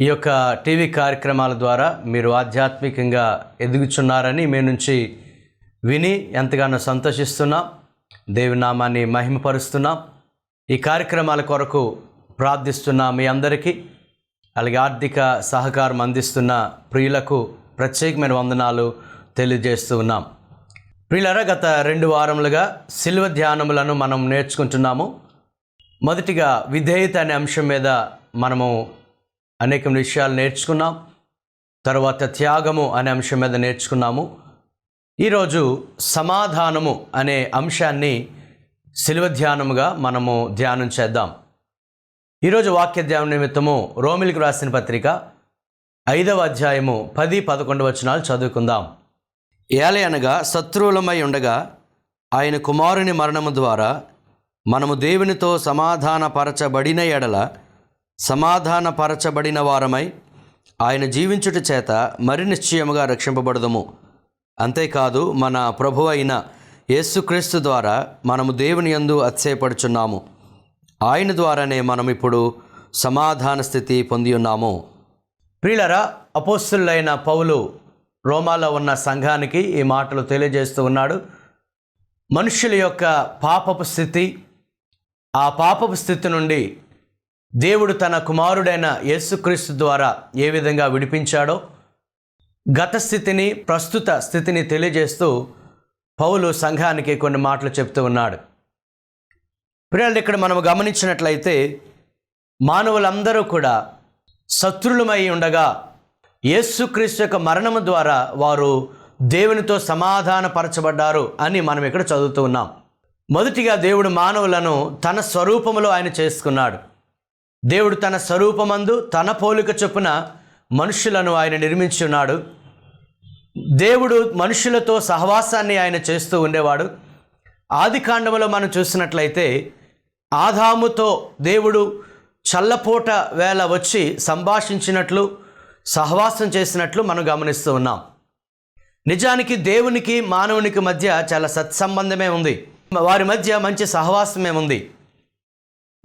ఈ యొక్క టీవీ కార్యక్రమాల ద్వారా మీరు ఆధ్యాత్మికంగా ఎదుగుచున్నారని మీ నుంచి విని ఎంతగానో సంతోషిస్తున్నాం. దేవి నామాన్ని మహిమపరుస్తున్నాం. ఈ కార్యక్రమాల కొరకు ప్రార్థిస్తున్న మీ అందరికీ అలాగే ఆర్థిక సహకారం అందిస్తున్న ప్రియులకు ప్రత్యేకమైన వందనాలు తెలియజేస్తూ ఉన్నాం. ప్రియులరా గత రెండు వారములుగా శిల్వ ధ్యానములను మనం నేర్చుకుంటున్నాము. మొదటిగా విధేయత అనే అంశం మీద మనము అనేక విషయాలు నేర్చుకున్నాం. తర్వాత త్యాగము అనే అంశం మీద నేర్చుకున్నాము. ఈరోజు సమాధానము అనే అంశాన్ని శిలువ ధ్యానముగా మనము ధ్యానం చేద్దాం. ఈరోజు వాక్య ధ్యానం నిమిత్తము రోమిలికి రాసిన పత్రిక ఐదవ అధ్యాయము పది పదకొండు వచనాలు చదువుకుందాం. ఏలే అనగా శత్రువులమై ఉండగా ఆయన కుమారుని మరణము ద్వారా మనము దేవునితో సమాధానపరచబడిన ఎడల సమాధానపరచబడిన వారమై ఆయన జీవించుట చేత మరి నిశ్చయముగా రక్షింపబడదము. అంతేకాదు మన ప్రభు అయిన యేసుక్రీస్తు ద్వారా మనము దేవుని యందు అత్యయపడుచున్నాము ఆయన ద్వారానే మనం ఇప్పుడు సమాధాన స్థితి పొంది ఉన్నాము. ప్రియులరా అపోస్తులైన పౌలు రోమాలో ఉన్న సంఘానికి ఈ మాటలు తెలియజేస్తూ ఉన్నాడు. మనుషుల యొక్క పాపపు స్థితి ఆ పాపపు స్థితి నుండి దేవుడు తన కుమారుడైన యేసుక్రీస్తు ద్వారా ఏ విధంగా విడిపించాడో గత స్థితిని ప్రస్తుత స్థితిని తెలియజేస్తూ పౌలు సంఘానికి కొన్ని మాటలు చెప్తూ ఉన్నాడు. పిల్లలు ఇక్కడ మనం గమనించినట్లయితే మానవులందరూ కూడా శత్రులమై ఉండగా యేసుక్రీస్తు యొక్క మరణము ద్వారా వారు దేవునితో సమాధానపరచబడ్డారు అని మనం ఇక్కడ చదువుతూ ఉన్నాం. మొదటిగా దేవుడు మానవులను తన స్వరూపములో ఆయన చేసుకున్నాడు. దేవుడు తన స్వరూపమందు తన పోలిక చొప్పున మనుషులను ఆయన నిర్మించి ఉన్నాడు దేవుడు మనుషులతో సహవాసాన్ని ఆయన చేస్తూ ఉండేవాడు. ఆది కాండములో మనం చూసినట్లయితే ఆదాముతో దేవుడు చల్లపూట వేళ వచ్చి సంభాషించినట్లు సహవాసం చేసినట్లు మనం గమనిస్తూ ఉన్నాం. నిజానికి దేవునికి మానవునికి మధ్య చాలా సత్సంబంధమే ఉంది. వారి మధ్య మంచి సహవాసమే ఉంది.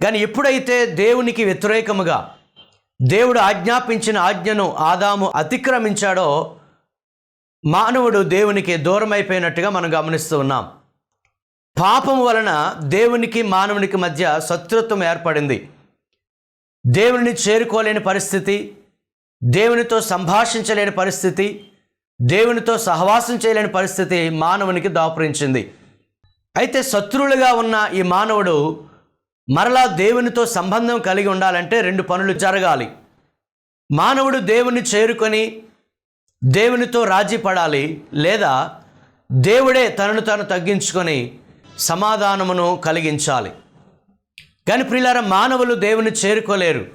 కానీ ఎప్పుడైతే దేవునికి వ్యతిరేకముగా దేవుడు ఆజ్ఞాపించిన ఆజ్ఞను ఆదాము అతిక్రమించాడో మానవుడు దేవునికి దూరమైపోయినట్టుగా మనం గమనిస్తూ ఉన్నాం. పాపం వలన దేవునికి మానవునికి మధ్య శత్రుత్వం ఏర్పడింది. దేవుని చేరుకోలేని పరిస్థితి దేవునితో సంభాషించలేని పరిస్థితి దేవునితో సహవాసం చేయలేని పరిస్థితి మానవునికి దాపురించింది. అయితే శత్రువులుగా ఉన్న ఈ మానవుడు మరలా దేవునితో సంబంధం కలిగి ఉండాలంటే రెండు పనులు జరగాలి. మానవుడు దేవుని చేరుకొని దేవునితో రాజీ పడాలి లేదా దేవుడే తనను తాను తగ్గించుకొని సమాధానమును కలిగించాలి. కానీ ప్రియులార మానవులు దేవుని చేరుకోలేరు.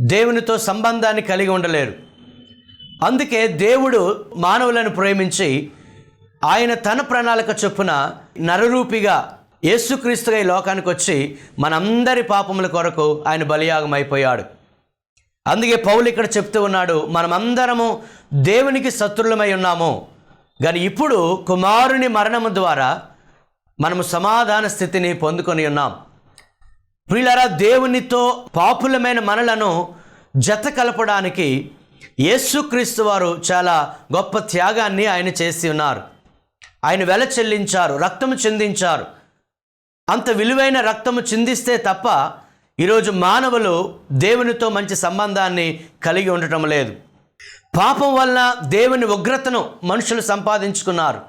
దేవునితో సంబంధాన్ని కలిగి ఉండలేరు. అందుకే దేవుడు మానవులను ప్రేమించి ఆయన తన ప్రణాళిక చొప్పున నరరూపిగా యేసుక్రీస్తుగా ఈ లోకానికి వచ్చి మనందరి పాపముల కొరకు ఆయన బలియాగం అయిపోయాడు అందుకే పౌలు ఇక్కడ చెప్తూ ఉన్నాడు మనమందరము దేవునికి శత్రులమై ఉన్నాము. కానీ ఇప్పుడు కుమారుని మరణము ద్వారా మనము సమాధాన స్థితిని పొందుకొని ఉన్నాం. ప్రియులరా దేవునితో పాపులమైన మనలను జత కలపడానికి యేసుక్రీస్తు వారు చాలా గొప్ప త్యాగాన్ని ఆయన చేసి ఉన్నారు. ఆయన వెల చెల్లించారు రక్తము చెందించారు. అంత విలువైన రక్తము చిందిస్తే తప్ప ఈరోజు మానవులు దేవునితో మంచి సంబంధాన్ని కలిగి ఉండటం లేదు. పాపం వలన దేవుని ఉగ్రతను మనుషులు సంపాదించుకున్నారు.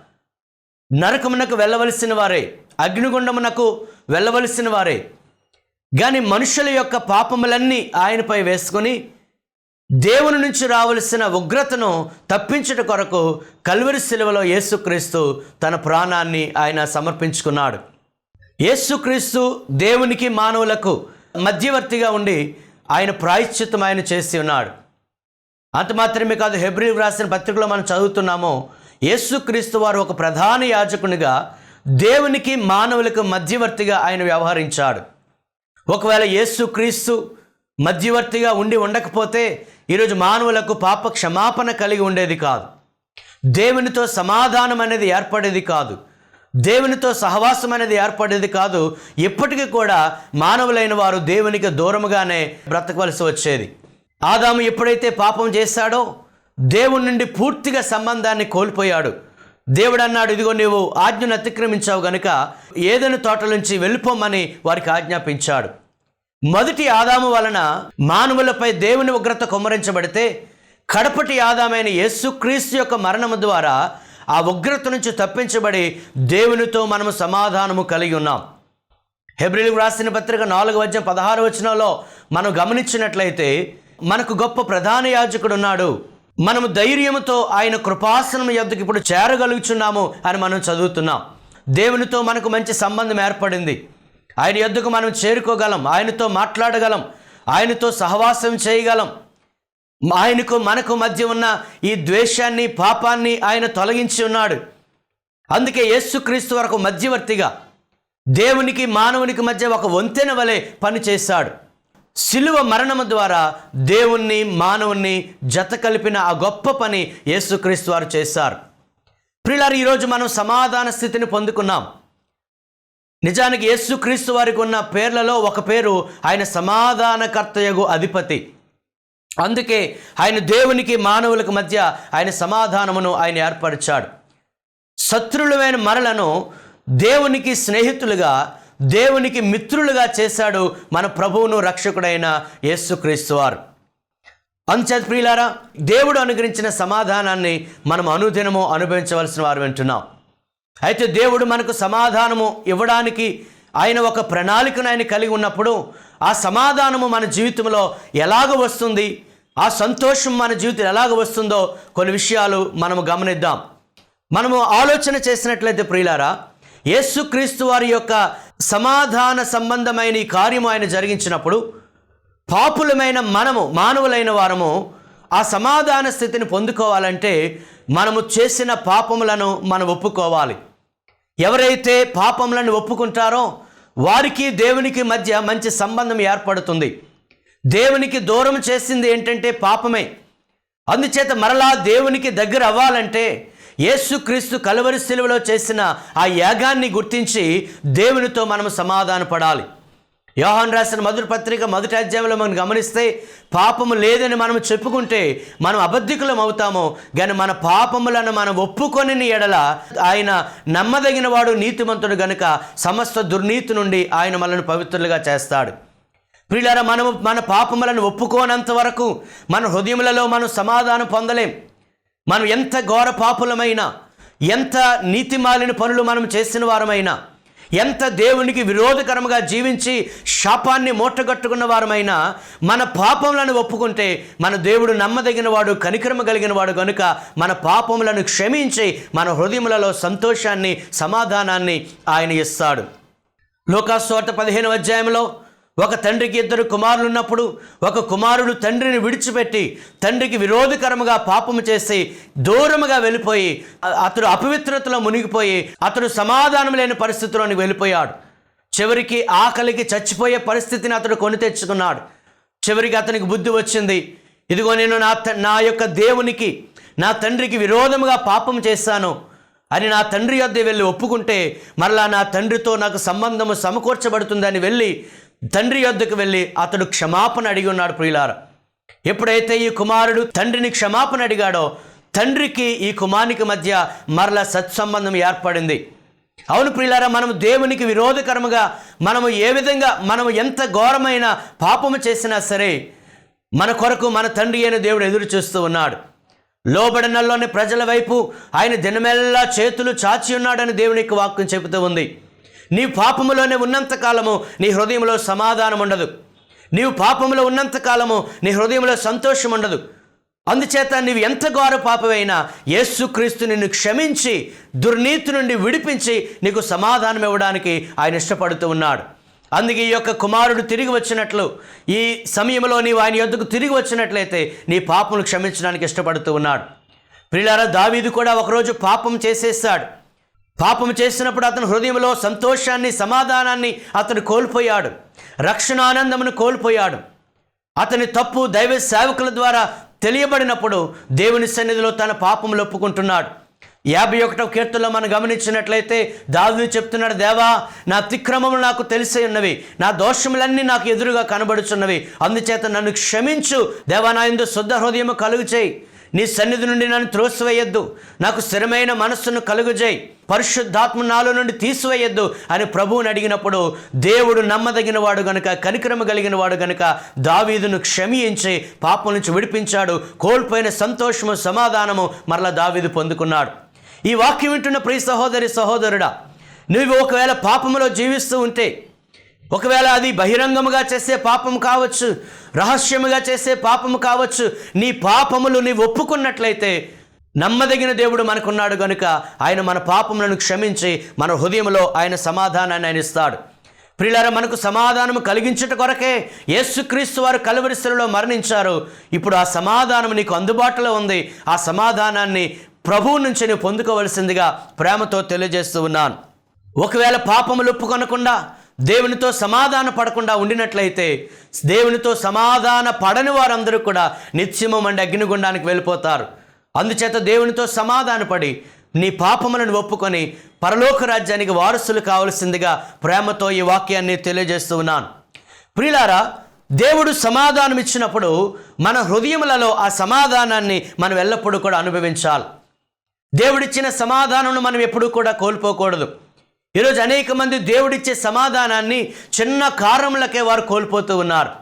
నరకమునకు వెళ్ళవలసిన వారే అగ్నిగుండమునకు వెళ్ళవలసిన వారే. కానీ మనుషుల యొక్క పాపములన్నీ ఆయనపై వేసుకొని దేవుని నుంచి రావలసిన ఉగ్రతను తప్పించుట కొరకు కల్వరి శిలువలో యేసుక్రీస్తు తన ప్రాణాన్ని ఆయన సమర్పించుకున్నాడు. యేసుక్రీస్తు దేవునికి మానవులకు మధ్యవర్తిగా ఉండి ఆయన ప్రాయశ్చిత్తం ఆయన చేసి ఉన్నాడు. అంత మాత్రమే కాదు హెబ్రి రాసిన పత్రికలో మనం చదువుతున్నాము యేసుక్రీస్తు వారు ఒక ప్రధాన యాజకునిగా దేవునికి మానవులకు మధ్యవర్తిగా ఆయన వ్యవహరించాడు. ఒకవేళ యేసుక్రీస్తు మధ్యవర్తిగా ఉండి ఉండకపోతే ఈరోజు మానవులకు పాప క్షమాపణ కలిగి ఉండేది కాదు. దేవునితో సమాధానం అనేది ఏర్పడేది కాదు. దేవునితో సహవాసం అనేది ఏర్పడేది కాదు. ఇప్పటికీ కూడా మానవులైన వారు దేవునికి దూరముగానే బ్రతకవలసి వచ్చేది. ఆదాము ఎప్పుడైతే పాపం చేశాడో దేవుని నుండి పూర్తిగా సంబంధాన్ని కోల్పోయాడు. దేవుడు అన్నాడు ఇదిగో నీవు ఆజ్ఞను అతిక్రమించావు గనుక ఏదైనా తోట నుంచి వెళ్ళిపోమని వారికి ఆజ్ఞాపించాడు. మొదటి ఆదాము వలన మానవులపై దేవుని ఉగ్రత కుమ్మరించబడితే కడపటి ఆదామైన యేసుక్రీస్తు యొక్క మరణము ద్వారా ఆ ఉగ్రత నుంచి తప్పించబడి దేవునితో మనము సమాధానము కలిగి ఉన్నాం. హెబ్రిల్ రాసిన పత్రిక నాలుగు వచ్చే పదహారు వచనంలో మనం గమనించినట్లయితే మనకు గొప్ప ప్రధాన యాజకుడు ఉన్నాడు. మనము ధైర్యముతో ఆయన కృపాసనం యొద్దకు ఇప్పుడు చేరగలుగుచున్నాము అని మనం చదువుతున్నాం. దేవునితో మనకు మంచి సంబంధం ఏర్పడింది. ఆయన యొద్దకు మనం చేరుకోగలం ఆయనతో మాట్లాడగలం ఆయనతో సహవాసం చేయగలం ఆయనకు మనకు మధ్య ఉన్న ఈ ద్వేషాన్ని పాపాన్ని ఆయన తొలగించి ఉన్నాడు. అందుకే యేసుక్రీస్తు వరకు మధ్యవర్తిగా దేవునికి మానవునికి మధ్య ఒక వంతెన వలె పనిచేశాడు. శిలువ మరణము ద్వారా దేవుణ్ణి మానవుణ్ణి జత కలిపిన ఆ గొప్ప పని యేసుక్రీస్తు వారు చేశారు. ప్రియులారు ఈరోజు మనం సమాధాన స్థితిని పొందుకున్నాం. నిజానికి యేసుక్రీస్తు వారికి ఉన్న పేర్లలో ఒక పేరు ఆయన సమాధానకర్తయగు అధిపతి. అందుకే ఆయన దేవునికి మానవులకు మధ్య ఆయన సమాధానమును ఆయన ఏర్పరిచాడు. శత్రులమైన మనలను దేవునికి స్నేహితులుగా దేవునికి మిత్రులుగా చేశాడు మన ప్రభువును రక్షకుడైన యేసుక్రీస్తు వారు. అంచేత ప్రియులారా దేవుడు అనుగ్రహించిన సమాధానాన్ని మనం అనుదినము అనుభవించవలసిన వారు వింటున్నాం. అయితే దేవుడు మనకు సమాధానము ఇవ్వడానికి ఆయన ఒక ప్రణాళికను ఆయన కలిగి ఉన్నప్పుడు ఆ సమాధానము మన జీవితంలో ఎలాగ వస్తుంది? ఆ సంతోషం మన జీవితం ఎలాగ వస్తుందో కొన్ని విషయాలు మనము గమనిద్దాం. మనము ఆలోచన చేసినట్లయితే ప్రియులారా యేసుక్రీస్తు వారి యొక్క సమాధాన సంబంధమైన ఈ కార్యము ఆయన జరిగించినప్పుడు పాపులమైన మనము మానవులైన వారము ఆ సమాధాన స్థితిని పొందుకోవాలంటే మనము చేసిన పాపములను మనం ఒప్పుకోవాలి. ఎవరైతే పాపములను ఒప్పుకుంటారో వారికి దేవునికి మధ్య మంచి సంబంధం ఏర్పడుతుంది. దేవునికి దూరం చేసింది ఏంటంటే పాపమే. అందుచేత మరలా దేవునికి దగ్గర అవ్వాలంటే యేసుక్రీస్తు కలువరి శిలువలో చేసిన ఆ యాగాన్ని గుర్తించి దేవునితో మనం సమాధాన పడాలి యోహాన్ రాసిన మధుర పత్రిక మొదటి అధ్యాయంలో మనం గమనిస్తే పాపము లేదని మనం చెప్పుకుంటే మనం అబద్ధికులం అవుతాము కానీ మన పాపములను మనం ఒప్పుకొని ఎడల ఆయన నమ్మదగిన వాడు నీతిమంతుడు గనుక సమస్త దుర్నీతి నుండి ఆయన మనల్ని పవిత్రులుగా చేస్తాడు. ప్రియులారా మనము మన పాపములను ఒప్పుకోనంత వరకు మన హృదయములలో మనం సమాధానం పొందలేం. మనం ఎంత ఘోర పాపులమైనా ఎంత నీతిమాలిన పనులు మనం చేసిన వారమైనా ఎంత దేవునికి విరోధకరంగా జీవించి శాపాన్ని మూటగట్టుకున్న వారమైనా మన పాపములను ఒప్పుకుంటే మన దేవుడు నమ్మదగిన వాడు కనికరమ కలిగిన వాడు కనుక మన పాపములను క్షమించి మన హృదయములలో సంతోషాన్ని సమాధానాన్ని ఆయన ఇస్తాడు. లోకాస్వార్త పదిహేను అధ్యాయంలో ఒక తండ్రికి ఇద్దరు కుమారులు ఉన్నప్పుడు ఒక కుమారుడు తండ్రిని విడిచిపెట్టి తండ్రికి విరోధకరముగా పాపము చేసి దూరముగా వెళ్ళిపోయి అతడు అపవిత్రతలో మునిగిపోయి అతడు సమాధానం లేని పరిస్థితిలోనికి వెళ్ళిపోయాడు. చివరికి ఆకలికి చచ్చిపోయే పరిస్థితిని అతడు కొని తెచ్చుకున్నాడు. చివరికి అతనికి బుద్ధి వచ్చింది. ఇదిగో నేను నా త- నా యొక్క దేవునికి నా తండ్రికి విరోధముగా పాపం చేశాను అని నా తండ్రి వద్ద వెళ్ళి ఒప్పుకుంటే మరలా నా తండ్రితో నాకు సంబంధము సమకూర్చబడుతుందని వెళ్ళి తండ్రి వద్దకు వెళ్ళి అతడు క్షమాపణ అడిగి ఉన్నాడు ప్రియులార. ఎప్పుడైతే ఈ కుమారుడు తండ్రిని క్షమాపణ అడిగాడో తండ్రికి ఈ కుమారునికి మధ్య మరల సత్సంబంధం ఏర్పడింది. అవును ప్రియులారా మనము దేవునికి విరోధకరముగా మనము ఏ విధంగా మనము ఎంత ఘోరమైన పాపము చేసినా సరే మన కొరకు మన తండ్రి అయిన దేవుడు ఎదురు చూస్తూ ఉన్నాడు. లోబడినల్లోని ప్రజల వైపు ఆయన దినమెల్లా చేతులు చాచి ఉన్నాడని దేవునికి వాక్యం చెబుతూ ఉంది. నీ పాపములోనే ఉన్నంత కాలము నీ హృదయంలో సమాధానం ఉండదు. నీవు పాపములో ఉన్నంత కాలము నీ హృదయంలో సంతోషం ఉండదు. అందుచేత నీవు ఎంత ఘోర పాపమైనా యేసుక్రీస్తు నిన్ను క్షమించి దుర్నీతి నుండి విడిపించి నీకు సమాధానం ఇవ్వడానికి ఆయన ఇష్టపడుతూ ఉన్నాడు. అందుకే ఈ యొక్క కుమారుడు తిరిగి వచ్చినట్లు ఈ సమయంలో నీవు ఆయన యొద్దకు తిరిగి వచ్చినట్లయితే నీ పాపములు క్షమించడానికి ఇష్టపడుతూ ఉన్నాడు. ప్రిలారా దావీదు కూడా ఒకరోజు పాపం చేసేస్తాడు పాపం చేసినప్పుడు అతని హృదయంలో సంతోషాన్ని సమాధానాన్ని అతను కోల్పోయాడు. రక్షణ ఆనందమును కోల్పోయాడు. అతని తప్పు దైవ సేవకుల ద్వారా తెలియబడినప్పుడు దేవుని సన్నిధిలో తన పాపములు ఒప్పుకుంటున్నాడు. యాభై ఒకటవ కీర్తనలో మనం గమనించినట్లయితే దావుని చెప్తున్నాడు దేవా నా అతిక్రమములు నాకు తెలిసే ఉన్నవి నా దోషములన్నీ నాకు ఎదురుగా కనబడుచున్నవి. అందుచేత నన్ను క్షమించు. దేవా నా ఎందు శుద్ధ హృదయము కలుగు చేయి నీ సన్నిధి నుండి నన్ను త్రోసివేయొద్దు. నాకు స్థిరమైన మనస్సును కలుగుజేయి పరిశుద్ధాత్మ నాలో నుండి తీసివేయొద్దు అని ప్రభువుని అడిగినప్పుడు దేవుడు నమ్మదగిన వాడు గనుక కనికరమ కలిగిన వాడు గనుక దావీదును క్షమించి పాపం నుంచి విడిపించాడు. కోల్పోయిన సంతోషము సమాధానము మరలా దావీదు పొందుకున్నాడు. ఈ వాక్యం వింటున్న ప్రియ సహోదరి సహోదరుడా నువ్వు ఒకవేళ పాపములో జీవిస్తూ ఉంటే ఒకవేళ అది బహిరంగముగా చేసే పాపం కావచ్చు రహస్యముగా చేసే పాపము కావచ్చు నీ పాపములు నీవు ఒప్పుకున్నట్లయితే నమ్మదగిన దేవుడు మనకున్నాడు గనుక ఆయన మన పాపములను క్షమించి మన హృదయంలో ఆయన సమాధానాన్ని ఆయన ఇస్తాడు. ప్రియులార మనకు సమాధానము కలిగించుట కొరకే యేసుక్రీస్తు వారు కలువరిశలలో మరణించారు. ఇప్పుడు ఆ సమాధానం నీకు అందుబాటులో ఉంది. ఆ సమాధానాన్ని ప్రభువు నుంచి నేను పొందుకోవలసిందిగా ప్రేమతో తెలియజేస్తూ ఉన్నాను. ఒకవేళ పాపములు ఒప్పుకొనకుండా దేవునితో సమాధాన పడకుండా ఉండినట్లయితే దేవునితో సమాధాన పడని వారందరూ కూడా నిత్యము మండి అగ్నిగుండానికి వెళ్ళిపోతారు. అందుచేత దేవునితో సమాధానపడి నీ పాపములను ఒప్పుకొని పరలోక రాజ్యానికి వారసులు కావలసిందిగా ప్రేమతో ఈ వాక్యాన్ని తెలియజేస్తూ ఉన్నాను. ప్రియులారా దేవుడు సమాధానం ఇచ్చినప్పుడు మన హృదయములలో ఆ సమాధానాన్ని మనం ఎల్లప్పుడూ కూడా అనుభవించాలి. దేవుడిచ్చిన సమాధానం మనం ఎప్పుడూ కూడా కోల్పోకూడదు. ఈరోజు అనేక మంది దేవుడిచ్చే సమాధానాన్ని చిన్న కారణములకే వారు కోల్పోతూ ఉన్నారు.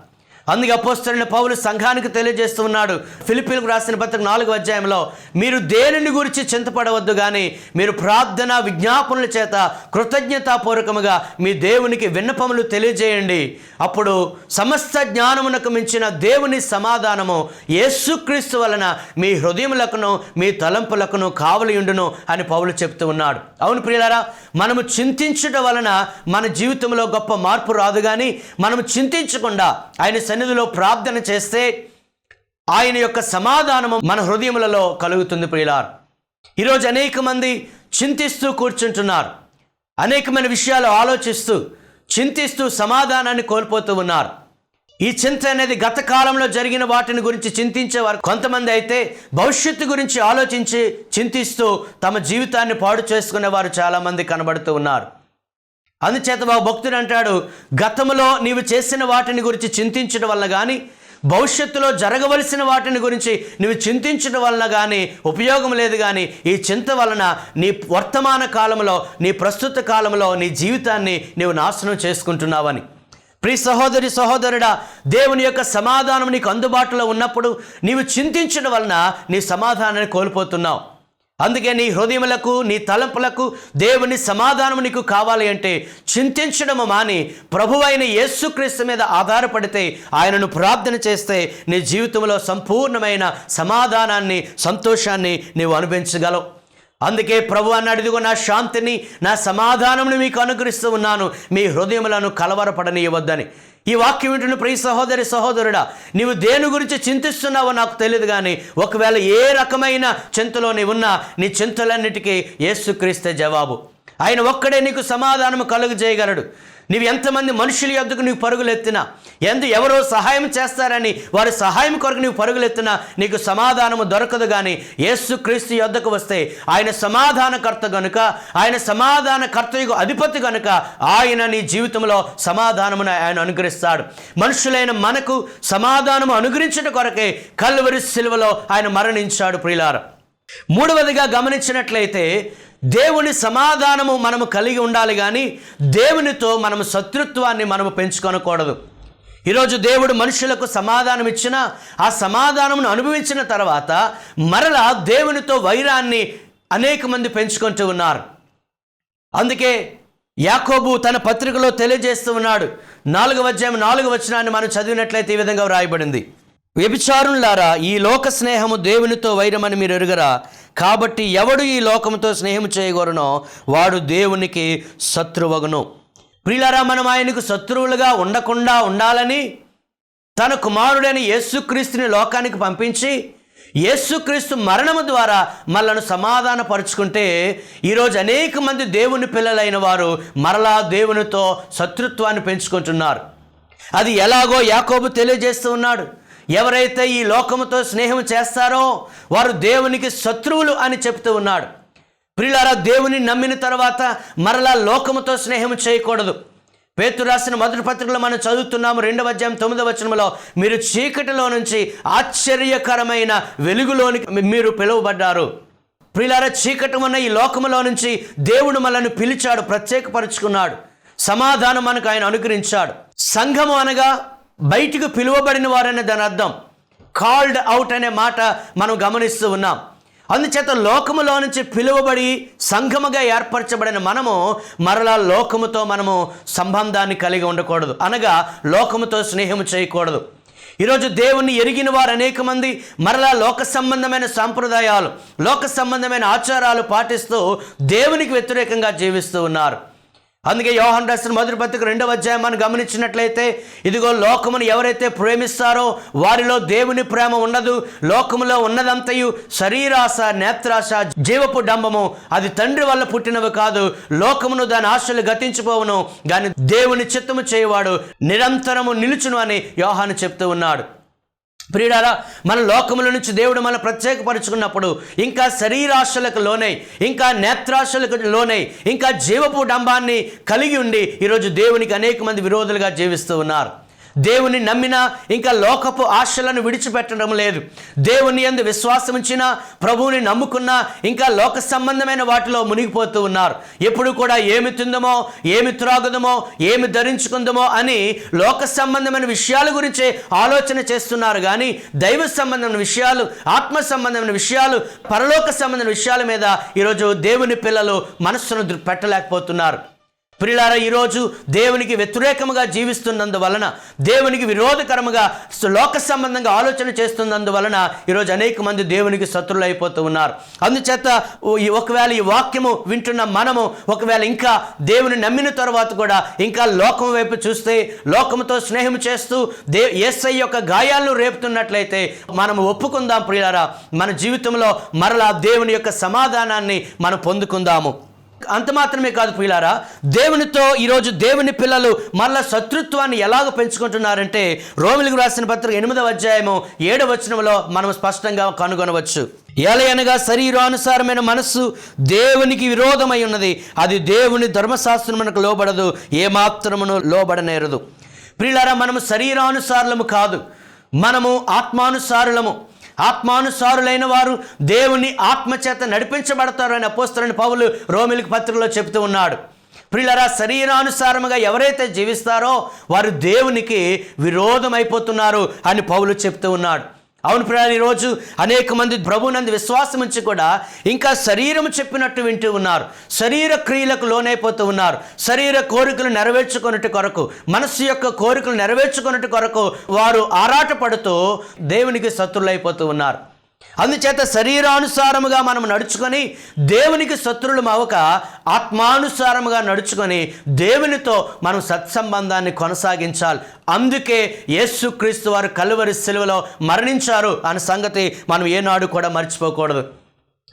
అందుకే అపోస్తున్న పౌలు సంఘానికి తెలియజేస్తూ ఉన్నాడు. ఫిలిపిలకు రాసిన పత్రిక నాలుగు అధ్యాయంలో మీరు దేనిని గురించి చింతపడవద్దు కానీ మీరు ప్రార్థన విజ్ఞాపనల చేత కృతజ్ఞతాపూర్వకముగా మీ దేవునికి విన్నపములు తెలియజేయండి. అప్పుడు సమస్త జ్ఞానమునకు మించిన దేవుని సమాధానము యేసుక్రీస్తు వలన మీ హృదయములకును మీ తలంపులకును కావలియుండును అని పౌలు చెప్తూ ఉన్నాడు. అవును ప్రియులారా మనము చింతించుట వలన మన జీవితంలో గొప్ప మార్పు రాదు కానీ మనము చింతించకుండా ఆయన సన్నిధిలో ప్రార్థన చేస్తే ఆయన యొక్క సమాధానము మన హృదయములలో కలుగుతుంది ప్రియులార్. ఈరోజు అనేక మంది చింతిస్తూ కూర్చుంటున్నారు. అనేకమైన విషయాలు ఆలోచిస్తూ చింతిస్తూ సమాధానాన్ని కోల్పోతూ ఉన్నారు. ఈ చింత అనేది గత కాలంలో జరిగిన వాటిని గురించి చింతించేవారు కొంతమంది అయితే భవిష్యత్తు గురించి ఆలోచించి చింతిస్తూ తమ జీవితాన్ని పాడు చేసుకునే వారు చాలామంది కనబడుతూ ఉన్నారు. అందుచేత బాబు భక్తుడు అంటాడు గతంలో నీవు చేసిన వాటిని గురించి చింతించడం వల్ల కానీ భవిష్యత్తులో జరగవలసిన వాటిని గురించి నువ్వు చింతించడం వలన కానీ ఉపయోగం లేదు కానీ ఈ చింత వలన నీ వర్తమాన కాలంలో నీ ప్రస్తుత కాలంలో నీ జీవితాన్ని నీవు నాశనం చేసుకుంటున్నావని. ప్రి సహోదరి సహోదరుడా దేవుని యొక్క సమాధానం నీకు అందుబాటులో ఉన్నప్పుడు నీవు చింతించడం వలన నీ సమాధానాన్ని కోల్పోతున్నావు. అందుకే నీ హృదయములకు నీ తలంపులకు దేవుని సమాధానం నీకు కావాలి అంటే చింతించడము మాని ప్రభువైన యేసుక్రీస్తు మీద ఆధారపడితే ఆయనను ప్రార్థన చేస్తే నీ జీవితంలో సంపూర్ణమైన సమాధానాన్ని సంతోషాన్ని నీవు అనుభవించగలవు. అందుకే ప్రభు అన్నాడు ఇదిగో నా శాంతిని నా సమాధానమును మీకు అనుగ్రహిస్తూ ఉన్నాను. మీ హృదయములను కలవరపడనీయవద్దని. ఈ వాక్యం వింటున్న ప్రియ సహోదరి సహోదరుడా నీవు దేని గురించి చింతిస్తున్నావో నాకు తెలియదు కానీ ఒకవేళ ఏ రకమైన చింతలో నీవు ఉన్నా నీ చింతలన్నిటికీ యేసుక్రీస్తే జవాబు. ఆయన ఒక్కడే నీకు సమాధానం కలుగు చేయగలడు. నీవు ఎంతమంది మనుషుల యొద్దకు నీవు పరుగులెత్తినా ఎందు ఎవరో సహాయం చేస్తారని వారి సహాయం కొరకు నీవు పరుగులెత్తినా నీకు సమాధానము దొరకదు కానీ యేసు క్రీస్తు యొద్దకు వస్తే ఆయన సమాధానకర్త గనుక ఆయన సమాధానకర్తయు అధిపతి గనుక ఆయన నీ జీవితంలో సమాధానమును ఆయన అనుగ్రహిస్తాడు. మనుషులైన మనకు సమాధానము అనుగ్రహించడం కొరకే కల్వరి సిలువలో ఆయన మరణించాడు ప్రియులార. మూడవదిగా గమనించినట్లయితే దేవుని సమాధానము మనము కలిగి ఉండాలి కానీ దేవునితో మనము శత్రుత్వాన్ని మనము పెంచుకొనకూడదు. ఈరోజు దేవుడు మనుషులకు సమాధానం ఇచ్చిన ఆ సమాధానమును అనుభవించిన తర్వాత మరలా దేవునితో వైరాన్ని అనేక మంది పెంచుకుంటూ ఉన్నారు. అందుకే యాకోబు తన పత్రికలో తెలియజేస్తూ ఉన్నాడు. నాలుగవ అధ్యాయం నాలుగు వచనాన్ని మనం చదివినట్లయితే ఈ విధంగా వ్రాయబడింది. వ్యభిచారులారా ఈ లోక స్నేహము దేవునితో వైరమని మీరు ఎరుగరా? కాబట్టి ఎవడు ఈ లోకముతో స్నేహం చేయగోరనో వాడు దేవునికి శత్రువగును. ప్రియులారా మనం ఆయనకు శత్రువులుగా ఉండకుండా ఉండాలని తన కుమారుడైన యేసుక్రీస్తుని లోకానికి పంపించి యేసుక్రీస్తు మరణము ద్వారా మనలను సమాధానపరుచుకుంటే ఈరోజు అనేక మంది దేవుని పిల్లలైన వారు మరలా దేవునితో శత్రుత్వాన్ని పెంచుకుంటున్నారు. అది ఎలాగో యాకోబు తెలియజేస్తూ ఉన్నాడు. ఎవరైతే ఈ లోకముతో స్నేహం చేస్తారో వారు దేవునికి శత్రువులు అని చెప్తూ ఉన్నాడు. ప్రిలారా దేవుని నమ్మిన తర్వాత మరలా లోకముతో స్నేహం చేయకూడదు. పేతు రాసిన మొదటి పత్రికలో మనం చదువుతున్నాము రెండవ అధ్యాయం తొమ్మిదవ వచనంలో మీరు చీకటిలో నుంచి ఆశ్చర్యకరమైన వెలుగులోనికి మీరు పిలువబడ్డారు. ప్రిలార చీకటి ఉన్న ఈ లోకములో నుంచి దేవుడు మనల్ని పిలిచాడు ప్రత్యేకపరుచుకున్నాడు. సమాధానం మనకు ఆయన అనుగ్రహించాడు. సంఘము అనగా బయటికి పిలువబడిన వారనే దాని అర్థం. కాల్డ్ అవుట్ అనే మాట మనం గమనిస్తూ ఉన్నాం. అందుచేత లోకములో నుంచి పిలువబడి సంఘముగా ఏర్పరచబడిన మనము మరలా లోకముతో మనము సంబంధాన్ని కలిగి ఉండకూడదు. అనగా లోకముతో స్నేహము చేయకూడదు. ఈరోజు దేవుణ్ణి ఎరిగిన వారు అనేక మంది మరలా లోక సంబంధమైన సాంప్రదాయాలు లోక సంబంధమైన ఆచారాలు పాటిస్తూ దేవునికి వ్యతిరేకంగా జీవిస్తూ ఉన్నారు. అందుకే యోహన్ రాసిన మొదటి పత్రిక రెండవ అధ్యాయం మనం గమనించినట్లయితే ఇదిగో లోకమును ఎవరైతే ప్రేమిస్తారో వారిలో దేవుని ప్రేమ ఉండదు లోకములో ఉన్నదంతయు శరీరాశ నేత్రాశ జీవపు డంబము. అది తండ్రి వల్ల పుట్టినవి కాదు లోకమును దాని ఆశలు గతించిపోవును కానీ దేవుని చిత్తము చేయవాడు నిరంతరము నిలుచును అని యోహాను చెప్తూ ఉన్నాడు. ప్రియుడారా మన లోకముల నుంచి దేవుడు మనం ప్రత్యేకపరుచుకున్నప్పుడు ఇంకా శరీరాశలకు లోనై ఇంకా నేత్రాశలకు లోనై ఇంకా జీవపు డంబాన్ని కలిగి ఉండి ఈరోజు దేవునికి అనేక మంది విరోధులుగా జీవిస్తూ ఉన్నారు. దేవుని నమ్మినా ఇంకా లోకపు ఆశలను విడిచిపెట్టడం లేదు. దేవుని ఎందు విశ్వాసం ప్రభువుని నమ్ముకున్నా ఇంకా లోక సంబంధమైన వాటిలో మునిగిపోతూ ఉన్నారు. ఎప్పుడు కూడా ఏమి తిందమో ఏమి త్రాగుదమో ఏమి ధరించుకుందమో అని లోక సంబంధమైన విషయాల గురించి ఆలోచన చేస్తున్నారు. కానీ దైవ సంబంధమైన విషయాలు ఆత్మ సంబంధమైన విషయాలు పరలోక సంబంధమైన విషయాల మీద ఈరోజు దేవుని పిల్లలు మనస్సును పెట్టలేకపోతున్నారు. ప్రియులారా ఈరోజు దేవునికి వ్యతిరేకముగా జీవిస్తున్నందువలన దేవునికి విరోధకరముగా లోక సంబంధంగా ఆలోచన చేస్తున్నందువలన ఈరోజు అనేక మంది దేవునికి శత్రులు అయిపోతూ ఉన్నారు. అందుచేత ఈ ఒకవేళ ఈ వాక్యము వింటున్న మనము ఒకవేళ ఇంకా దేవుని నమ్మిన తర్వాత కూడా ఇంకా లోకం వైపు చూస్తే లోకముతో స్నేహం చేస్తూ దే ఏసై యొక్క గాయాలను రేపుతున్నట్లయితే మనము ఒప్పుకుందాం ప్రియులారా మన జీవితంలో మరలా దేవుని యొక్క సమాధానాన్ని మనం పొందుకుందాము. అంత మాత్రమే కాదు పిల్లారా దేవునితో ఈరోజు దేవుని పిల్లలు మళ్ళా శత్రుత్వాన్ని ఎలాగ పెంచుకుంటున్నారంటే రోమిలకు రాసిన పత్రిక ఎనిమిదవ అధ్యాయము ఏడవ వచనంలో మనం స్పష్టంగా కనుగొనవచ్చు. ఎలయనగా శరీరానుసారమైన మనస్సు దేవునికి విరోధమై ఉన్నది. అది దేవుని ధర్మశాస్త్రమునకు లోబడదు ఏమాత్రమును లోబడనేరదు. ప్రియులారా మనము శరీరానుసారులము కాదు మనము ఆత్మానుసారులము. ఆత్మానుసారులైన వారు దేవుని ఆత్మచేత నడిపించబడతారు అని అపోస్తలని పౌలు రోమిలికి పత్రికలో చెబుతూ ఉన్నాడు. ప్రియులరా శరీరానుసారముగా ఎవరైతే జీవిస్తారో వారు దేవునికి విరోధం అయిపోతున్నారు అని పౌలు చెప్తూ ఉన్నాడు. అవును ప్రియులారా ఈరోజు అనేక మంది ప్రభునందు విశ్వాసం ఉంచి కూడా ఇంకా శరీరం చెప్పినట్టు వింటూ ఉన్నారు. శరీర క్రియలకు లోనైపోతూ ఉన్నారు. శరీర కోరికలు నెరవేర్చుకున్నట్టు కొరకు మనస్సు యొక్క కోరికలు నెరవేర్చుకున్నట్టు కొరకు వారు ఆరాటపడుతూ దేవునికి శత్రులైపోతూ ఉన్నారు. అందుచేత శరీరానుసారముగా మనం నడుచుకొని దేవునికి శత్రులు అవక ఆత్మానుసారముగా నడుచుకొని దేవునితో మనం సత్సంబంధాన్ని కొనసాగించాలి. అందుకే యేసుక్రీస్తు వారు కలువరి సెలవులో మరణించారు అనే సంగతి మనం ఏనాడు కూడా మర్చిపోకూడదు.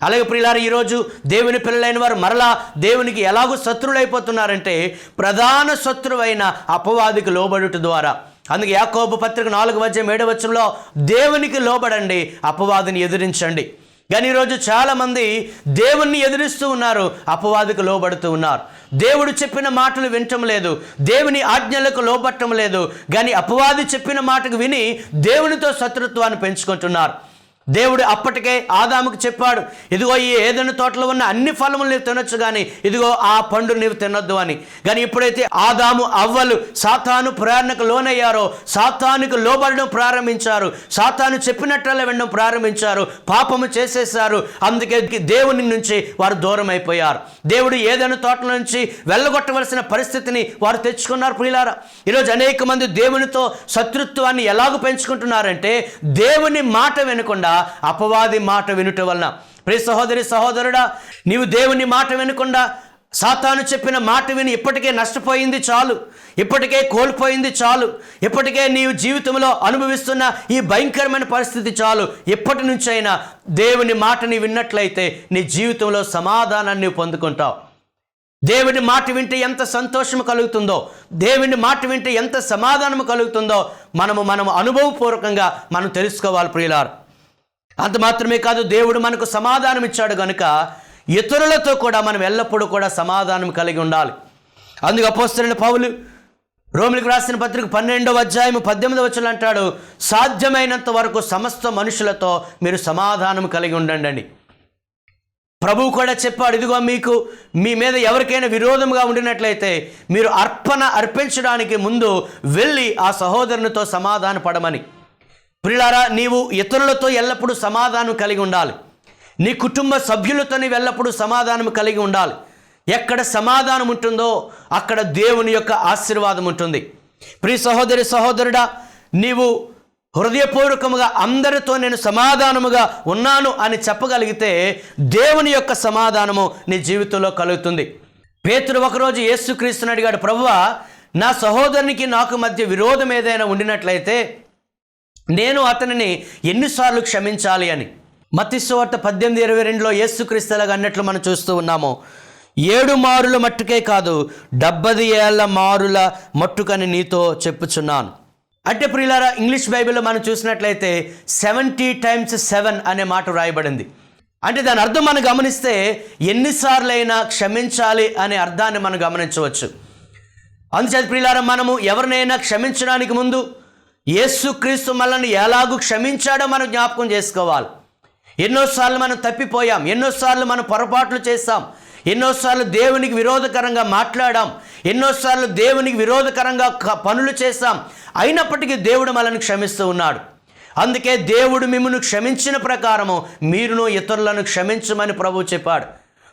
అలాగే ప్రియులారు ఈరోజు దేవుని పిల్లలైన వారు మరలా దేవునికి ఎలాగో శత్రువులైపోతున్నారంటే ప్రధాన శత్రువైన అపవాదికి లోబడుట ద్వారా. అందుకే యాకోబు పత్రిక నాలుగు వచ్చే మేడవచనంలో దేవునికి లోబడండి అపవాదిని ఎదిరించండి. కానీ ఈరోజు చాలామంది దేవుణ్ణి ఎదిరిస్తూ ఉన్నారు అపవాదికి లోబడుతూ ఉన్నారు. దేవుడు చెప్పిన మాటలు వినటం లేదు దేవుని ఆజ్ఞలకు లోబట్టం లేదు కానీ అపవాది చెప్పిన మాటకు విని దేవునితో శత్రుత్వాన్ని పెంచుకుంటున్నారు. దేవుడు అప్పటికే ఆదాముకు చెప్పాడు ఇదిగో ఈ ఏదైనా తోటలో ఉన్న అన్ని ఫలములు నీవు తినొచ్చు కానీ ఇదిగో ఆ పండు నీవు తినొద్దు అని. కానీ ఎప్పుడైతే ఆదాము అవ్వలు సాతాను ప్రేరణకు లోనయ్యారో సాతానుకు లోబడడం ప్రారంభించారు సాతాను చెప్పినట్లే వినడం ప్రారంభించారు పాపము చేసేసారు అందుకే దేవుని నుంచి వారు దూరం అయిపోయారు దేవుడు ఏదైనా తోటల నుంచి వెళ్ళగొట్టవలసిన పరిస్థితిని వారు తెచ్చుకున్నారు ప్రియులారా. ఈరోజు అనేక మంది దేవునితో శత్రుత్వాన్ని ఎలాగ పెంచుకుంటున్నారంటే దేవుని మాట వినకుండా అపవాది మాట వినుట వలన. ప్రియ సహోదరి సహోదరుడా నీవు దేవుని మాట వినకుండా సాతాను చెప్పిన మాట విని ఇప్పటికే నష్టపోయింది చాలు. ఇప్పటికే కోల్పోయింది చాలు. ఇప్పటికే నీవు జీవితంలో అనుభవిస్తున్న ఈ భయంకరమైన పరిస్థితి చాలు. ఎప్పటి నుంచైనా దేవుని మాటని విన్నట్లయితే నీ జీవితంలో సమాధానాన్ని పొందుకుంటావు. దేవుని మాట వింటే ఎంత సంతోషం కలుగుతుందో దేవుని మాట వింటే ఎంత సమాధానం కలుగుతుందో మనము మనము అనుభవపూర్వకంగా మనం తెలుసుకోవాలి ప్రియులారు. అంత మాత్రమే కాదు దేవుడు మనకు సమాధానం ఇచ్చాడు కనుక ఇతరులతో కూడా మనం ఎల్లప్పుడూ కూడా సమాధానం కలిగి ఉండాలి. అందుకు అపోస్తున్న పౌలు రోమిలకు రాసిన పత్రిక పన్నెండవ అధ్యాయం పద్దెనిమిదవ వచ్చులు అంటాడు సాధ్యమైనంత వరకు సమస్త మనుషులతో మీరు సమాధానం కలిగి ఉండండి. ప్రభువు కూడా చెప్పాడు ఇదిగో మీకు మీ మీద ఎవరికైనా విరోధంగా ఉండినట్లయితే మీరు అర్పణ అర్పించడానికి ముందు వెళ్ళి ఆ సహోదరునితో సమాధాన పడమని ప్రిలారా నీవు ఇతరులతో ఎల్లప్పుడూ సమాధానం కలిగి ఉండాలి. నీ కుటుంబ సభ్యులతో నీవు ఎల్లప్పుడూ సమాధానం కలిగి ఉండాలి. ఎక్కడ సమాధానం ఉంటుందో అక్కడ దేవుని యొక్క ఆశీర్వాదం ఉంటుంది. ప్రియ సహోదరి సహోదరుడా నీవు హృదయపూర్వకముగా అందరితో నేను సమాధానముగా ఉన్నాను అని చెప్పగలిగితే దేవుని యొక్క సమాధానము నీ జీవితంలో కలుగుతుంది. పేతురు ఒకరోజు యేసుక్రీస్తుని అడిగాడు ప్రభువా నా సహోదరునికి నాకు మధ్య విరోధం ఏదైనా ఉండినట్లయితే నేను అతనిని ఎన్నిసార్లు క్షమించాలి అని. మతిస్వార్త పద్దెనిమిది ఇరవై రెండులో యేసుక్రీస్తులాగా అన్నట్లు మనం చూస్తూ ఉన్నాము. ఏడు మారుల మట్టుకే కాదు డెబ్బది ఏళ్ళ మారుల మట్టుకని నీతో చెప్పుచున్నాను. అంటే ప్రియులారా ఇంగ్లీష్ బైబిల్లో మనం చూసినట్లయితే సెవెంటీ టైమ్స్ సెవెన్ అనే మాట రాయబడింది అంటే దాని అర్థం మనం గమనిస్తే ఎన్నిసార్లైనా క్షమించాలి అనే అర్థాన్ని మనం గమనించవచ్చు. అందుచేత ప్రియులారా మనము ఎవరినైనా క్షమించడానికి ముందు యేసుక్రీస్తు మనల్ని ఎలాగూ క్షమించాడో మనం జ్ఞాపకం చేసుకోవాలి. ఎన్నోసార్లు మనం తప్పిపోయాం. ఎన్నోసార్లు మనం పొరపాట్లు చేస్తాం ఎన్నోసార్లు దేవునికి విరోధకరంగా మాట్లాడాం. ఎన్నోసార్లు దేవునికి విరోధకరంగా క- పనులు చేస్తాం అయినప్పటికీ దేవుడు మనల్ని క్షమిస్తూ ఉన్నాడు. అందుకే దేవుడు మిమ్మల్ని క్షమించిన ప్రకారము మీరును ఇతరులను క్షమించమని ప్రభు చెప్పాడు.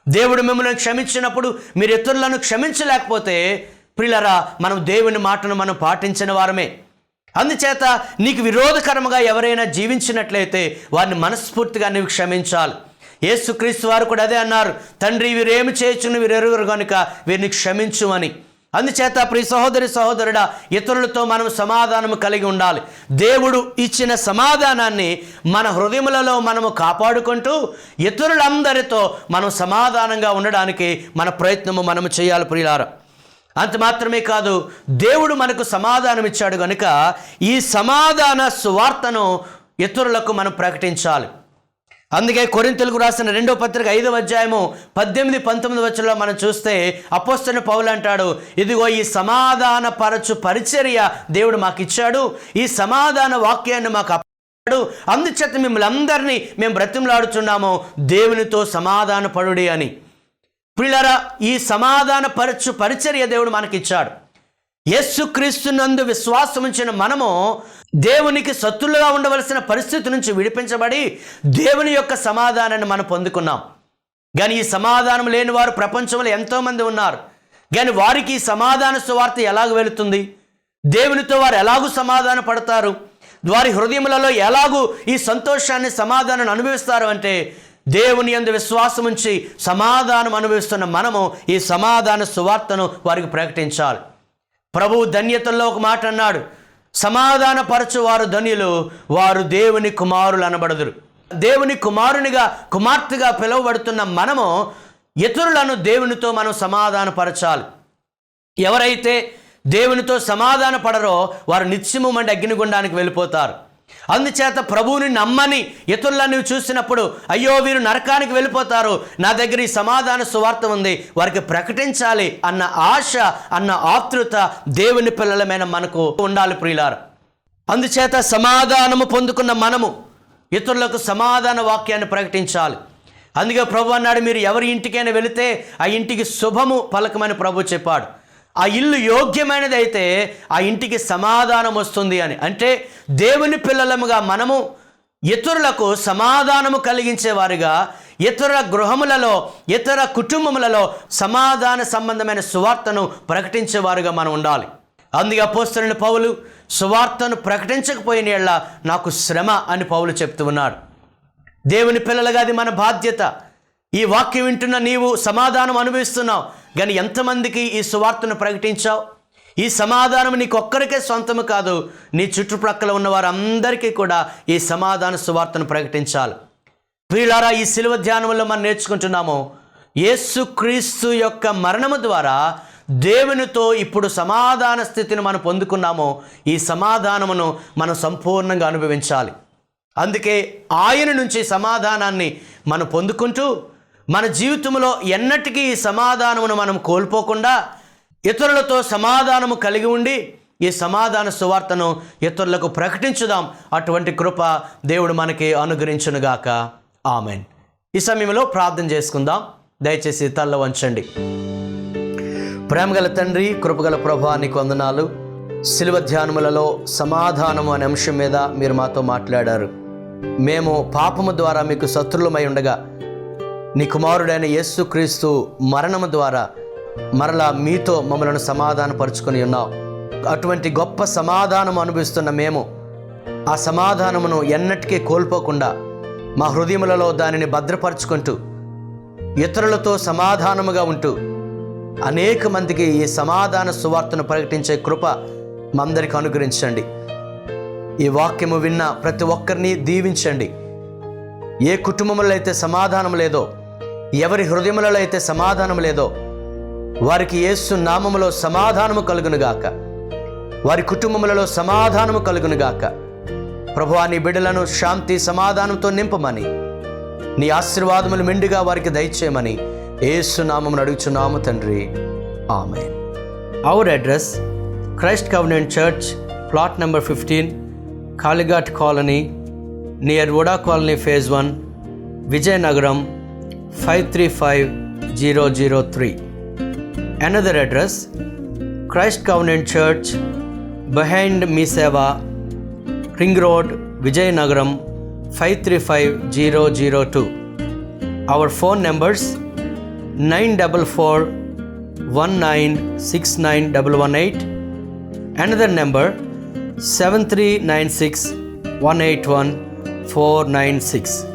దేవుడు మిమ్మల్ని క్షమించినప్పుడు మీరు ఇతరులను క్షమించలేకపోతే ప్రిలరా మనం దేవుని మాటను మనం పాటించిన వారమే. అందుచేత నీకు విరోధకరముగా ఎవరైనా జీవించినట్లయితే వారిని మనస్ఫూర్తిగా నీవు క్షమించాలి. యేసుక్రీస్తు వారు కూడా అదే అన్నారు. తండ్రి వీరేమి చేయొచ్చును వీరెరుగురు కనుక వీరిని క్షమించు అని అందుచేత ప్రియ సహోదరి సహోదరుడా ఇతరులతో మనం సమాధానం కలిగి ఉండాలి. దేవుడు ఇచ్చిన సమాధానాన్ని మన హృదయములలో మనము కాపాడుకుంటూ ఇతరులందరితో మనం సమాధానంగా ఉండడానికి మన ప్రయత్నము మనము చేయాలి ప్రియులారా. అంత మాత్రమే కాదు దేవుడు మనకు సమాధానం ఇచ్చాడు కనుక ఈ సమాధాన సువార్తను ఇతరులకు మనం ప్రకటించాలి. అందుకే కొరింతలకు రాసిన రెండో పత్రిక ఐదవ అధ్యాయము పద్దెనిమిది పంతొమ్మిది వచ్చలో మనం చూస్తే అపోస్తన పౌలు అంటాడు ఇదిగో ఈ సమాధాన పరచు పరిచర్య దేవుడు మాకు ఇచ్చాడు ఈ సమాధాన వాక్యాన్ని మాకు అప్పాడు అందుచేత మిమ్మల్ని అందరినీ మేము బ్రతిమలాడుచున్నాము దేవునితో సమాధాన పడుడి అని. పిల్లరా ఈ సమాధాన పరచు పరిచర్య దేవుడు మనకిచ్చాడు. యేసుక్రీస్తునందు విశ్వాసం ఉంచిన మనము దేవునికి సత్తులుగా ఉండవలసిన పరిస్థితి నుంచి విడిపించబడి దేవుని యొక్క సమాధానాన్ని మనం పొందుకున్నాం. కానీ ఈ సమాధానం లేని వారు ప్రపంచంలో ఎంతోమంది ఉన్నారు. కానీ వారికి ఈ సమాధాన సువార్త ఎలాగ వెళుతుంది? దేవునితో వారు ఎలాగూ సమాధాన పడతారు? వారి హృదయములలో ఎలాగూ ఈ సంతోషాన్ని సమాధానాన్ని అనుభవిస్తారు అంటే దేవుని యందు విశ్వాసం ఉంచి సమాధానం అనుభవిస్తున్న మనము ఈ సమాధాన సువార్తను వారికి ప్రకటించాలి. ప్రభువు ధన్యతల్లో ఒక మాట అన్నాడు. సమాధాన పరచు వారు ధన్యులు వారు దేవుని కుమారులు అనబడదురు. దేవుని కుమారునిగా కుమార్తెగా పిలువబడుతున్న మనము ఇతరులను దేవునితో మనం సమాధానపరచాలి. ఎవరైతే దేవునితో సమాధాన పడరో వారు నిత్యము మండి అగ్నిగుండానికి వెళ్ళిపోతారు. అందుచేత ప్రభువుని నమ్మని ఇతరులను చూసినప్పుడు అయ్యో వీరు నరకానికి వెళ్ళిపోతారు. నా దగ్గర ఈ సమాధాన సువార్త ఉంది. వారికి ప్రకటించాలి అన్న ఆశ అన్న ఆతృత దేవుని పిల్లలమైన మనకు ఉండాలి ప్రియులారు. అందుచేత సమాధానము పొందుకున్న మనము ఇతరులకు సమాధాన వాక్యాన్ని ప్రకటించాలి. అందుకే ప్రభు అన్నాడు మీరు ఎవరి ఇంటికైనా వెళితే ఆ ఇంటికి శుభము పలకమని ప్రభు చెప్పాడు. ఆ ఇల్లు యోగ్యమైనది అయితే ఆ ఇంటికి సమాధానం వస్తుంది అని. అంటే దేవుని పిల్లలముగా మనము ఇతరులకు సమాధానము కలిగించేవారుగా ఇతర గృహములలో ఇతర కుటుంబములలో సమాధాన సంబంధమైన సువార్తను ప్రకటించేవారుగా మనం ఉండాలి. అందుకే పోస్తున్న పౌలు సువార్తను ప్రకటించకపోయిన నాకు శ్రమ అని పౌలు చెప్తూ ఉన్నాడు. దేవుని పిల్లలుగా అది మన బాధ్యత. ఈ వాక్యం వింటున్న నీవు సమాధానం అనుభవిస్తున్నావు. కానీ ఎంతమందికి ఈ సువార్తను ప్రకటించావు? ఈ సమాధానం నీకు ఒక్కరికే సొంతము కాదు. నీ చుట్టుప్రక్కల ఉన్న వారందరికీ కూడా ఈ సమాధాన సువార్తను ప్రకటించాలి. ప్రియులారా ఈ శిలువ ధ్యానంలో మనం నేర్చుకుంటున్నాము. యేసుక్రీస్తు యొక్క మరణము ద్వారా దేవునితో ఇప్పుడు సమాధాన స్థితిని మనం పొందుకున్నామో. ఈ సమాధానమును మనం సంపూర్ణంగా అనుభవించాలి. అందుకే ఆయన నుంచి సమాధానాన్ని మనం పొందుకుంటూ మన జీవితంలో ఎన్నటికీ ఈ సమాధానమును మనం కోల్పోకుండా ఇతరులతో సమాధానము కలిగి ఉండి ఈ సమాధాన సువార్తను ఇతరులకు ప్రకటించుదాం. అటువంటి కృప దేవుడు మనకి అనుగ్రహించునుగాక. ఆమెన్. ఈ సమయంలో ప్రార్థన చేసుకుందాం. దయచేసి తల్ల వంచండి. ప్రేమగల తండ్రి కృపగల ప్రభా నీకు వందనాలు. శిలువ ధ్యానములలో సమాధానము అనే అంశం మీద మీరు మాతో మాట్లాడారు. మేము పాపము ద్వారా మీకు శత్రులమై ఉండగా నీ కుమారుడైన యేసుక్రీస్తు మరణము ద్వారా మరలా మీతో మమ్మలను సమాధానపరుచుకొని ఉన్నాం అటువంటి గొప్ప సమాధానం అనుభవిస్తున్న మేము ఆ సమాధానమును ఎన్నటికీ కోల్పోకుండా మా హృదయములలో దానిని భద్రపరుచుకుంటూ ఇతరులతో సమాధానముగా ఉంటూ అనేక మందికి ఈ సమాధాన సువార్తను ప్రకటించే కృప మా అందరికి అనుగ్రహించండి. ఈ వాక్యము విన్న ప్రతి ఒక్కరిని దీవించండి. ఏ కుటుంబంలో అయితే సమాధానం లేదో ఎవరి హృదయములలో అయితే సమాధానం లేదో వారికి యేసు నామములో సమాధానము కలుగునుగాక. వారి కుటుంబములలో సమాధానము కలుగునుగాక. ప్రభు నీ బిడ్డలను శాంతి సమాధానంతో నింపమని నీ ఆశీర్వాదములు మెండుగా వారికి దయచేయమని యేసు నామమును అడుగుచున్నాము తండ్రి. Amen our address Christ covenant church plot number fifteen Kalighat colony near VUDA colony phase one Vizianagaram 535003. Another address Christ Covenant Church behind Miseva, Ring Road, Vijayanagaram 535002. Our phone numbers 944 Another number 7396 181 496.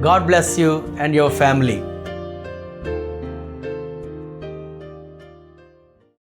God bless you and your family.